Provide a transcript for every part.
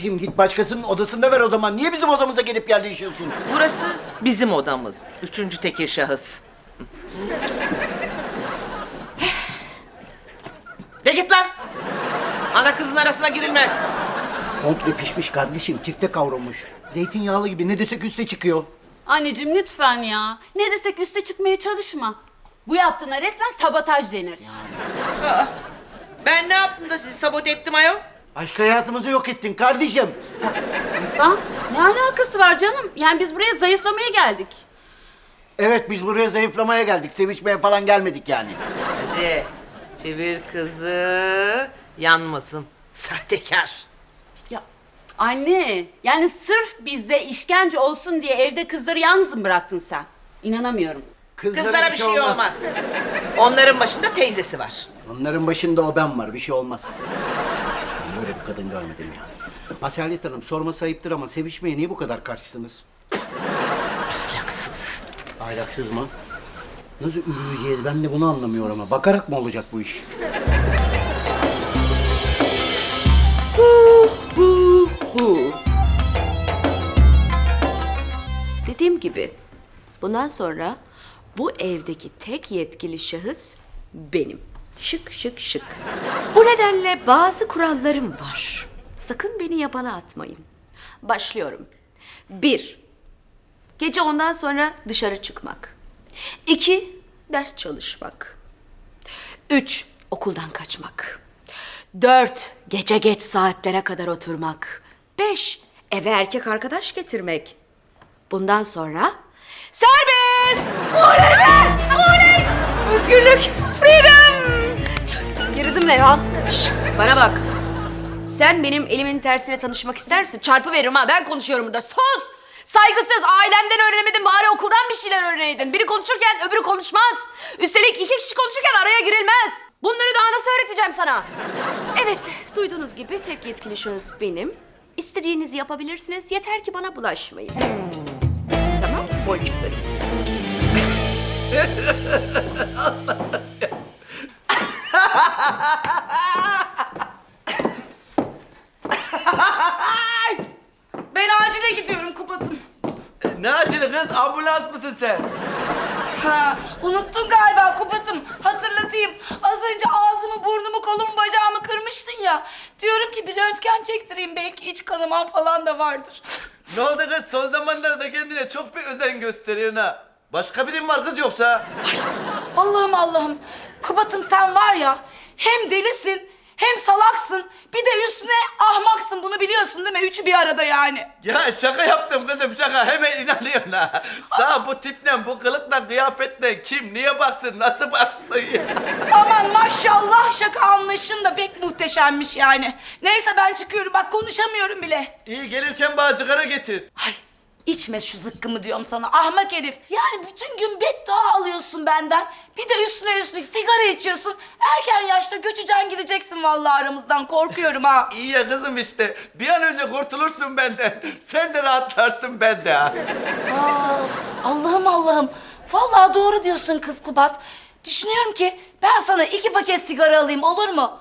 Kardeşim git başkasının odasında ver o zaman. Niye bizim odamıza gelip yerleşiyorsun? Burası bizim odamız. Üçüncü tekil şahıs. De git lan! Ana kızın arasına girilmez. Komple pişmiş kardeşim. Çifte kavrulmuş. Zeytinyağlı gibi ne desek üste çıkıyor. Anneciğim lütfen ya. Ne desek üste çıkmaya çalışma. Bu yaptığına resmen sabotaj denir. Ben ne yaptım da sizi sabote ettim ayol? Aşk hayatımızı yok ettin kardeşim. Hasan ne alakası var canım? Yani biz buraya zayıflamaya geldik. Evet biz buraya zayıflamaya geldik. Sevişmeye falan gelmedik yani. Hadi çevir kızı yanmasın. Sahtekar. Ya anne yani sırf bize işkence olsun diye evde kızları yalnız mı bıraktın sen? İnanamıyorum. Kızlara bir şey olmaz. Onların başında teyzesi var. Onların başında o ben var. Bir şey olmaz. Böyle bir kadın görmedim ya. Asalet Hanım sorması ayıptır ama sevişmeye niye bu kadar karşısınız? Ahlaksız. Ahlaksız mı? Nasıl ürüneceğiz ben de bunu anlamıyorum ama. Bakarak mı olacak bu iş? Bu, bu. Dediğim gibi bundan sonra bu evdeki tek yetkili şahıs benim. Şık şık şık. Bu nedenle bazı kurallarım var. Sakın beni yabana atmayın. Başlıyorum. Bir, gece ondan sonra dışarı çıkmak. İki, ders çalışmak. Üç, okuldan kaçmak. Dört, gece geç saatlere kadar oturmak. Beş, eve erkek arkadaş getirmek. Bundan sonra serbest! Oley be! Oley! Özgürlük! Freedom! Ne lan? Şşt, bana bak. Sen benim elimin tersiyle tanışmak ister misin? Çarpı veririm ha. Ben konuşuyorum burada. Sus! Saygısız. Ailemden öğrenemedin. Bari okuldan bir şeyler öğreneydin. Biri konuşurken öbürü konuşmaz. Üstelik iki kişi konuşurken araya girilmez. Bunları daha nasıl öğreteceğim sana? Evet, duyduğunuz gibi tek yetkili şahıs benim. İstediğinizi yapabilirsiniz. Yeter ki bana bulaşmayın. Tamam, boncuklarım. Ben acile gidiyorum Kubat'ım. Ne acılı kız? Ambulans mısın sen? Ha, unuttun galiba Kubat'ım. Hatırlatayım. Az önce ağzımı, burnumu, kolumu, bacağımı kırmıştın ya. Diyorum ki bir röntgen çektireyim. Belki iç kanaman falan da vardır. Ne oldu kız? Son zamanlarda kendine çok bir özen gösteriyorsun ha. Başka birim var kız yoksa? Allah'ım Allah'ım. Kubat'ım sen var ya hem delisin hem salaksın. Bir de üstüne ahmaksın. Bunu biliyorsun değil mi? Üçü bir arada yani. Ya şaka yaptım kızım şaka. Hemen inanıyorsun ha. Sağ bu tiple, bu kılıkla, kıyafetle kim niye baksın, nasıl baksın ya? Aman maşallah şaka anlaşın da pek muhteşemmiş yani. Neyse ben çıkıyorum. Bak konuşamıyorum bile. İyi gelirken bana cigara getir. Ay içme şu zıkkımı diyorum sana ahmak herif. Yani bütün gün beddua alıyorsun benden. Bir de üstüne üstlük sigara içiyorsun. Erken yaşta göçeceksin gideceksin vallahi aramızdan korkuyorum ha. İyi ya kızım işte. Bir an önce kurtulursun benden. Sen de rahatlarsın ben de ha. Aa, Allah'ım Allah'ım. Vallahi doğru diyorsun kız Kubat. Düşünüyorum ki ben sana iki paket sigara alayım olur mu?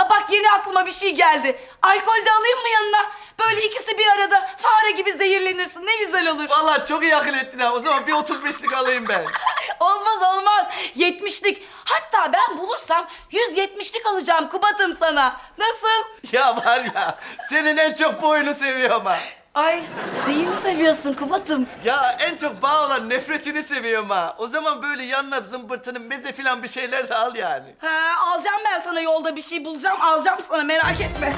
Aa, bak yeni aklıma bir şey geldi. Alkol de alayım mı yanına? Böyle ikisi bir arada fare gibi zehirlenirsin. Ne güzel olur. Vallahi çok iyi akıl ettin ha. O zaman bir 35'lik alayım ben. Olmaz olmaz. Yetmişlik. Hatta ben bulursam 170'lik alacağım Kubat'ım sana. Nasıl? Ya var ya, senin en çok bu oyunu seviyorum ha. Ay neyimi seviyorsun Kubat'ım? Ya en çok bağ olan nefretini seviyorum ha. O zaman böyle yanına zımbırtının meze falan bir şeyler de al yani. Ha, alacağım ben sana yolda bir şey bulacağım. Alacağım sana merak etme.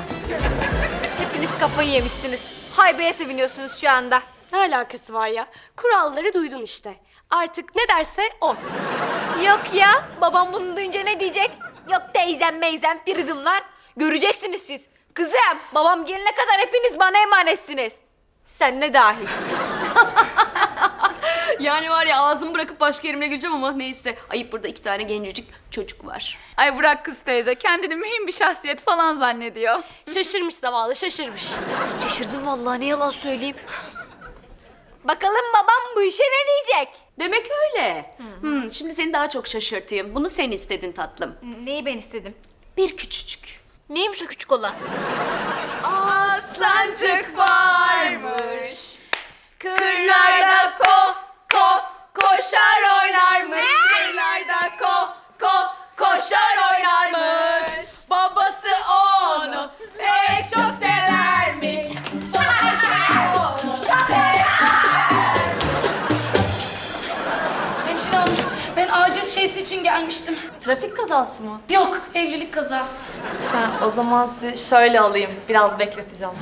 Hepiniz kafayı yemişsiniz. Haybeye seviniyorsunuz şu anda. Ne alakası var ya? Kuralları duydun işte. Artık ne derse o. Yok ya, babam bunu duyunca ne diyecek? Yok teyzem meyzem piridimler. Göreceksiniz siz. Kızım, babam gelene kadar hepiniz bana emanetsiniz. Sen ne dahil. Yani var ya ağzımı bırakıp başka yerimle güleceğim ama neyse. Ayıp burada iki tane gencecik çocuk var. Ay bırak kız teyze kendini mühim bir şahsiyet falan zannediyor. Şaşırmış zavallı, şaşırmış. Kız şaşırdım vallahi, ne yalan söyleyeyim. Bakalım babam bu işe ne diyecek? Demek öyle. Hmm, şimdi seni daha çok şaşırtayım. Bunu sen istedin tatlım. Neyi ben istedim? Bir küçücük. Neymiş o küçük olan? Bostancık varmış. Kırlarda ko ko koşar oynarmış. Kırlarda ko ko koşar oynarmış. Babası onu pek çok severmiş. Babası onu pek Hemşire hanım ben acil şeysi için gelmiştim. Trafik kazası mı? Yok evlilik kazası. Ha, o zaman sizi şöyle alayım. Biraz bekleteceğim.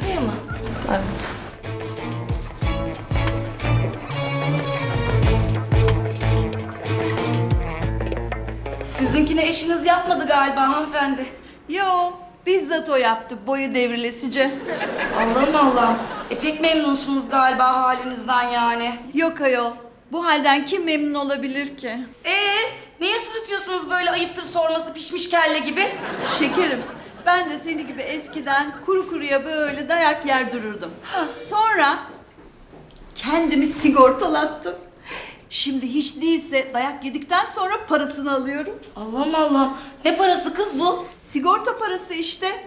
Buraya mı? Evet. Sizinkine eşiniz yapmadı galiba hanımefendi. Yo, bizzat o yaptı boyu devrilesice. Allah'ım Allah'ım. E pek memnunsunuz galiba halinizden yani. Yok ayol, bu halden kim memnun olabilir ki? Ee, niye sırıtıyorsunuz böyle ayıptır sorması pişmiş kelle gibi? Şekerim, ben de seni gibi eskiden kuru kuruya böyle dayak yer dururdum. Sonra kendimi sigortalattım. Şimdi hiç değilse dayak yedikten sonra parasını alıyorum. Allah'ım Allah'ım. Ne parası kız bu? Sigorta parası işte.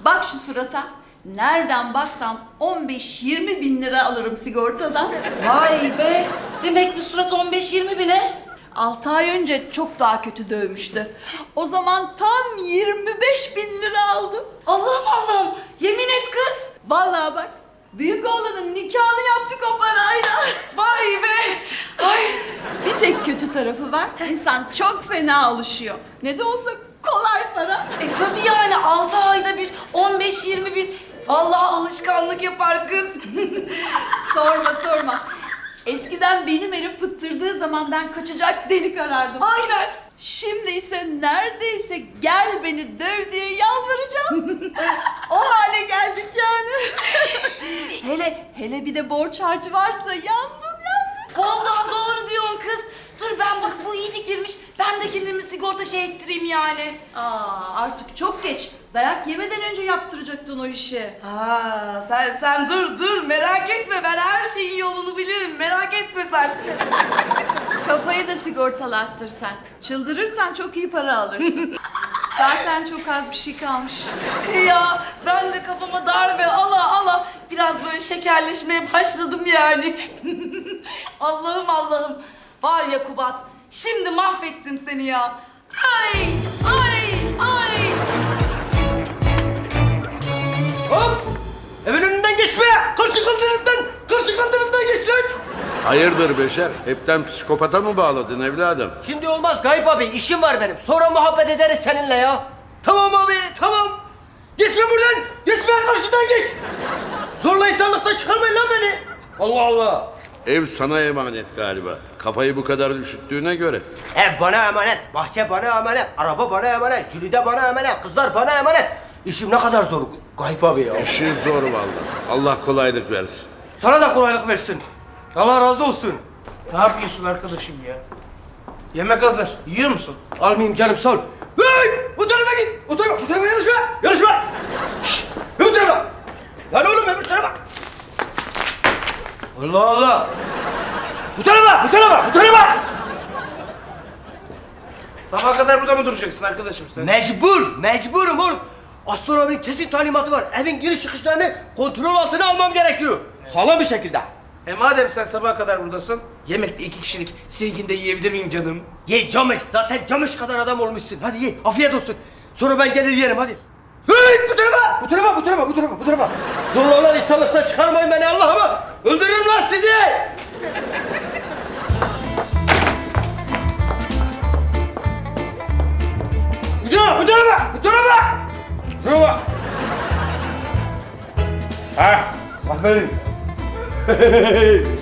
Bak şu surata. Nereden baksan 15-20 bin lira alırım sigortadan. Vay be. Demek bu surat 15-20 bine. 6 ay önce çok daha kötü dövmüştü. O zaman tam 25 bin lira aldım. Allah'ım Allah'ım. Yemin et kız. Vallahi bak, büyük oğlanın nikahını yaptık o parayla. Vay be. Ay. Bir tek kötü tarafı var. İnsan çok fena alışıyor. Ne de olsa kolay para. E tabii yani 6 ayda bir 15-20 bin. Vallahi alışkanlık yapar kız. sorma sorma. Eskiden benim herif fıttırdığı zaman ben kaçacak delik arardım. Aynen. Şimdi ise neredeyse gel beni döv diye yalvaracağım. o hale geldik yani. hele hele bir de borç harcı varsa yandım yandım. Vallahi doğru diyorsun kız. Dur ben bak bu iyi fikirmiş. Ben de kendimi sigorta şey ettireyim yani. Aa artık çok geç. Dayak yemeden önce yaptıracaktın o işi. Ha sen sen dur dur merak etme ben her şeyin yolunu bilirim merak etme sen. Kafayı da sigortalattır sen. Çıldırırsan çok iyi para alırsın. Zaten çok az bir şey kalmış. ya ben de kafama darbe ala ala biraz böyle şekerleşmeye başladım yani. Allah'ım Allah'ım var ya Kubat şimdi mahvettim seni ya. Ay ay ay. Hop! Evin önünden geçme! Kırçık kaldırımdan! Kırçık kaldırımdan geç lan! Hayırdır Beşer? Hepten psikopata mı bağladın evladım? Şimdi olmaz Gayip abi, işim var benim. Sonra muhabbet ederiz seninle ya. Tamam abi, tamam. Geçme buradan! Geçme karşıdan geç! Zorla insanlıktan çıkarmayın lan beni! Allah Allah! Ev sana emanet galiba. Kafayı bu kadar üşüttüğüne göre. Ev bana emanet, bahçe bana emanet, araba bana emanet, Jülide bana emanet, kızlar bana emanet. İşim ne kadar zor Gayip abi ya. İşin zor vallahi. Allah kolaylık versin. Sana da kolaylık versin. Allah razı olsun. Ne yapıyorsun arkadaşım ya? Yemek hazır. Yiyor musun? Almayayım canım sol. Hey! Bu tarafa git. Bu tarafa, bu tarafa. Şşş! Bu tarafa. Lan oğlum öbür tarafa. Allah Allah. Bu tarafa, bu tarafa, bu tarafa. Sabaha kadar burada mı duracaksın arkadaşım sen? Mecbur, mecburum oğlum. Astronominin kesin talimatı var. Evin giriş çıkışlarını kontrol altına almam gerekiyor. Sağlam bir şekilde. E madem sen sabaha kadar buradasın, yemekte iki kişilik seninkinde yiyebilir miyim canım? Ye camış, zaten camış kadar adam olmuşsun. Hadi ye, afiyet olsun. Sonra ben gelir yerim hadi. Hey, bu tarafa, bu tarafa, bu tarafa, bu tarafa, bu tarafa. Zorla lan insanlıktan çıkarmayın beni Allah'ıma. Öldürürüm lan sizi. Bu tarafa, bu tarafa, bu tarafa. Bu tarafa. Ha, aferin.